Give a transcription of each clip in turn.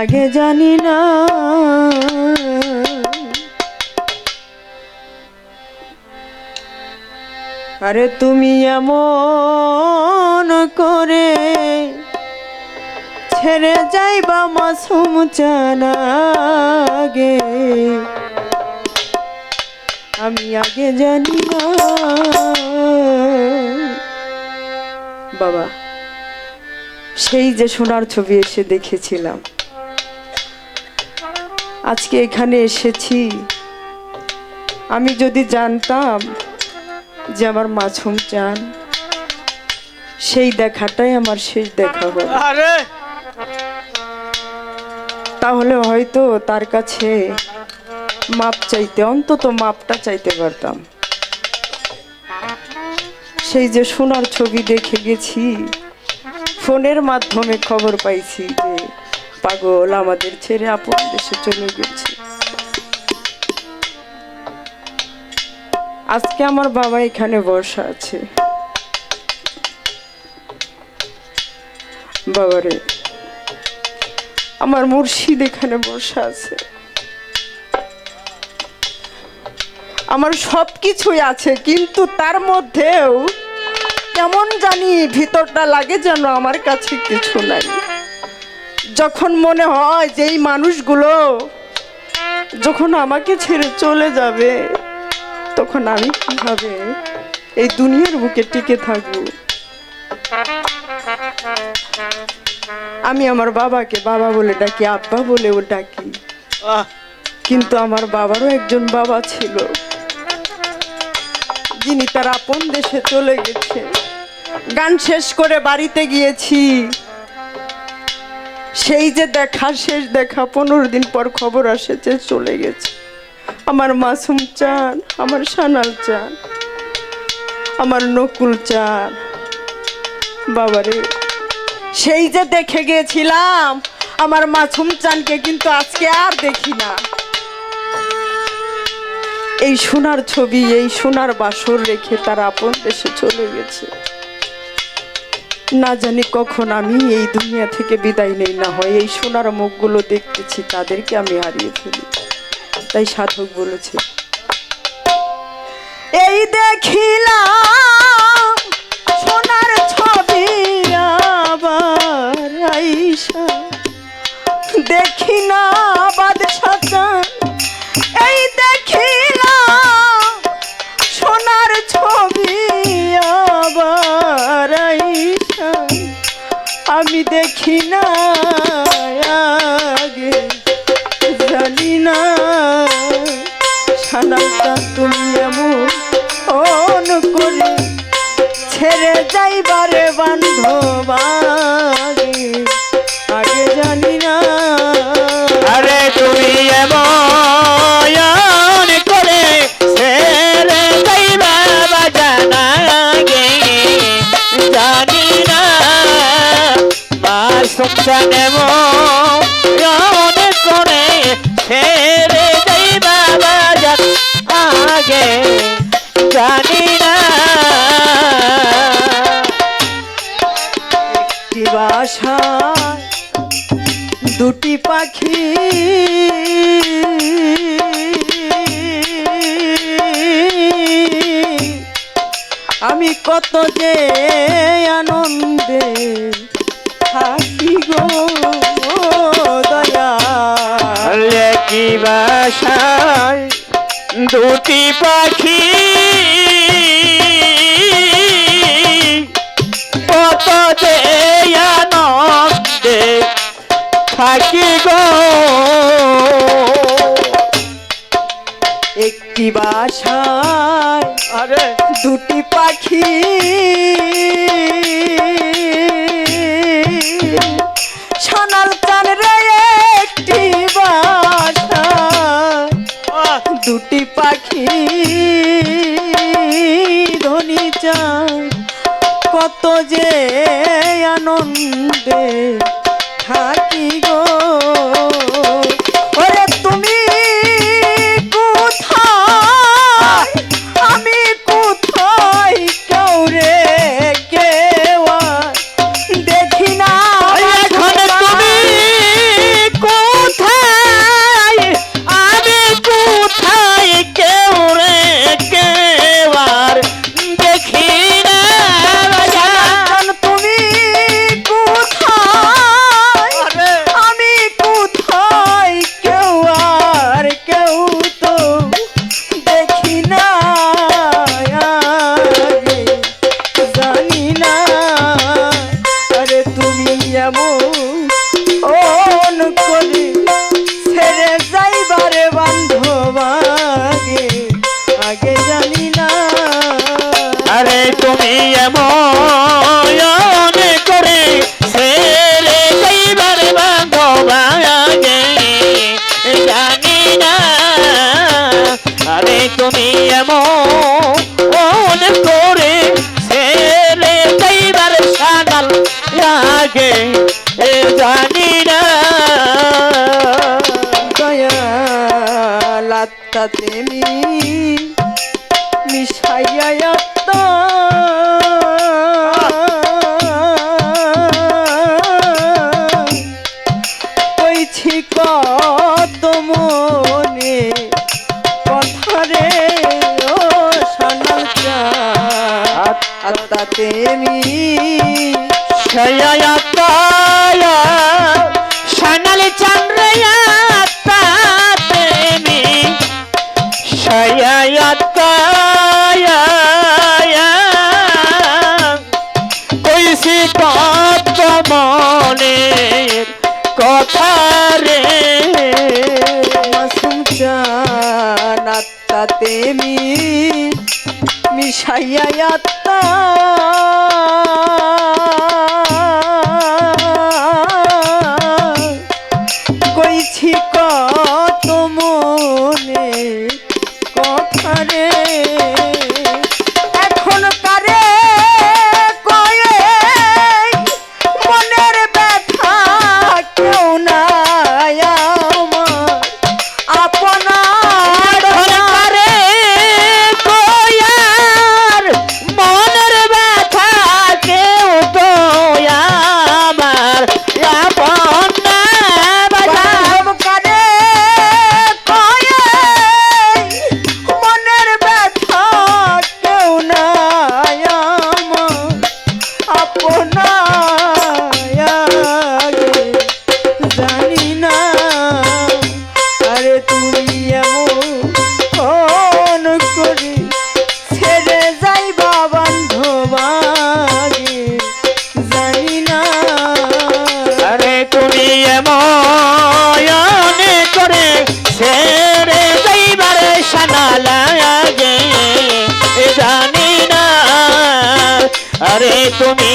আগে জানি না। আরে তুমি এমন করে ছেড়ে যাইবা মাসুম চানাগে আমি আগে জানি না। বাবা, সেই যে সোনার ছবি এসে দেখেছিলাম। আজকে এখানে এসেছি। আমি যদি জানতাম যে আমার মাছুম চান সেই দেখাটাই আমার শেষ দেখা হবে তাহলে হয়তো তার কাছে মাপ চাইতে অন্তত মাপটা চাইতে পারতাম। সেই যে সোনার ছবি দেখে গেছি ফোনের মাধ্যমে খবর পাইছি যে পাগল, আমাদের ছেড়ে আপন দেশে চলে গেছে। আজকে আমার বাবা এখানে বসা আছে। বাবারে, আমার মুর্শিদ এখানে বসে আছে। আমার সব কিছুই আছে, কিন্তু তার মধ্যেও কেমন জানি ভিতরটা লাগে যেন আমার কাছে কিছু নাই। যখন মনে হয় যে এই মানুষগুলো যখন আমাকে ছেড়ে চলে যাবে তখন আমি কীভাবে এই দুনিয়ার বুকে টিকে থাকব? আমি আমার বাবাকে বাবা বলে ডাকি আব্বা বলেও ডাকি। কিন্তু আমার বাবারও একজন বাবা ছিল। যিনি তার আপন দেশে চলে গেছে গান শেষ করে বাড়িতে গিয়েছি। সেই যে দেখা, শেষ দেখা, পনেরো দিন পর খবর আসে যে চলে গেছে। আমার মাসুম চান, আমার সানাল চান, আমার নকুল চান। বাবারে, সেই যে দেখে গিয়েছিলাম আমার মাসুম চানকে কিন্তু আজকে আর দেখি না। এই সোনার ছবি, এই সোনার বাসর রেখে তার আপন দেশে চলে গেছে। না জানি কখন আমি এই দুনিয়া থেকে বিদায় নেই, না হয় এই সোনার মুখগুলো দেখতেছি, তাদেরকে আমি হারিয়ে ফেলি। তাই সাধক বলেছে, এই দেখিলাম সোনার ছবি আবার দেখি না ছেড়ে যাইবারে বান্ধব আগে জানি না। আরে তুমি এমন করে ছেড়ে জানি না। এমন বাসায় দুটি পাখি। কত আনন্দে থাকি গো। একটি বাসায় আরে। দুটি পাখি। সোনাল চান রে একটি দুটি পাখি ধনি চা কত যে আনন্দে অন করি ছেড়ে যাইবারে বান্ধবাগে আগে জানি আরে তুমি এমন সাথে মিশাইয়া আত্মা। কইছি কর খাইয়া আত্মা কইছি কত মনে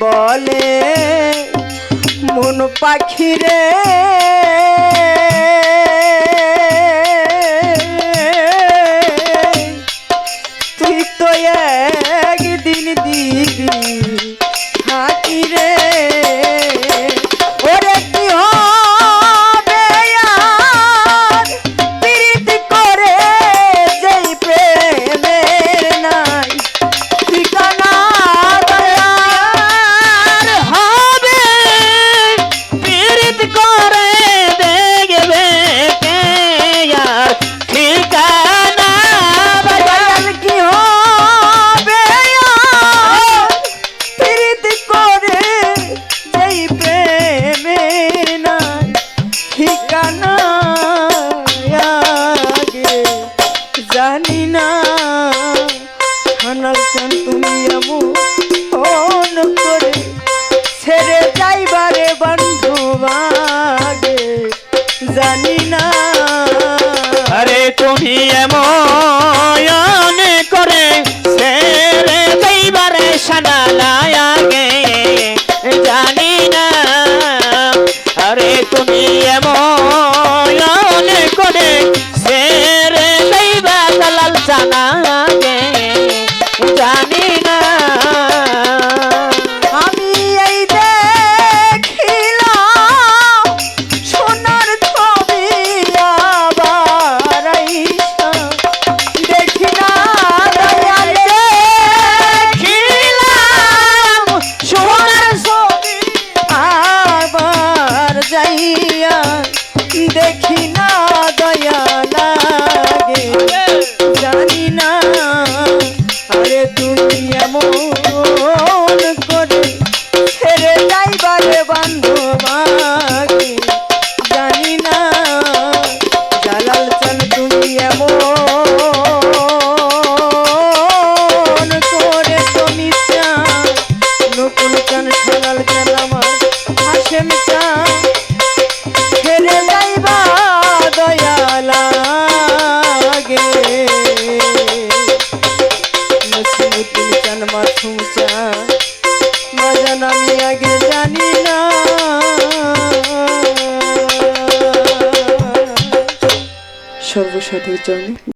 বলে মন পাখিরে না। আরে তুমি এমন 그.